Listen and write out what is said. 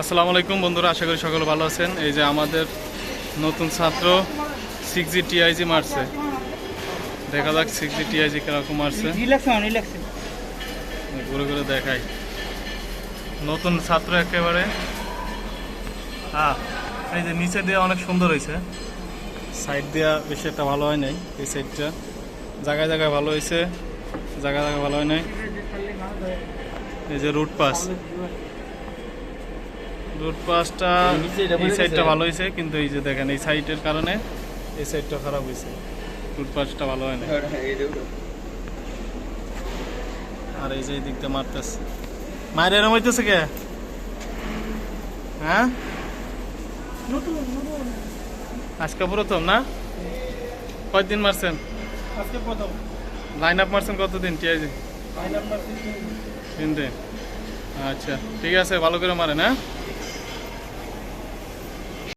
আসসালামু আলাইকুম বন্ধুরা আশা করি সকলে ভালো আছেন। এই যে আমাদের নতুন ছাত্র সিক্স জি টিআইজি মারছে। দেখা যাক সিক্স জি টিআইজি কীরকম মারছে। ঘুরে ঘুরে দেখাই। নতুন ছাত্র একেবারে। হ্যাঁ এই যে নিচে দিয়ে অনেক সুন্দর হয়েছে। সাইড দেওয়া বেশি একটা ভালো হয় নাই এই সাইডটা। জায়গায় জায়গায় ভালো হয়েছে জায়গায় জায়গায় ভালো হয় নাই। এই যে রুট পাস। রুট পাসটা এই সাইডটা ভালো হয়েছে কিন্তু এই যে দেখেন এই সাইডের কারণে এই সাইডটা খারাপ হয়েছে। পাসটা ভালো হয় না আর এই যে এই দিকটা মারতেছে। মায়ের এরম হইতেছে কে? হ্যাঁ? আজকে প্রথম না? কয়দিন মারছেন? আজকে প্রথম। লাইন আপ মারছেন কতদিন টিআইজি? ফাইনাল নাম্বার তিন দিন। আচ্ছা ঠিক আছে ভালো করে মারেন হ্যাঁ?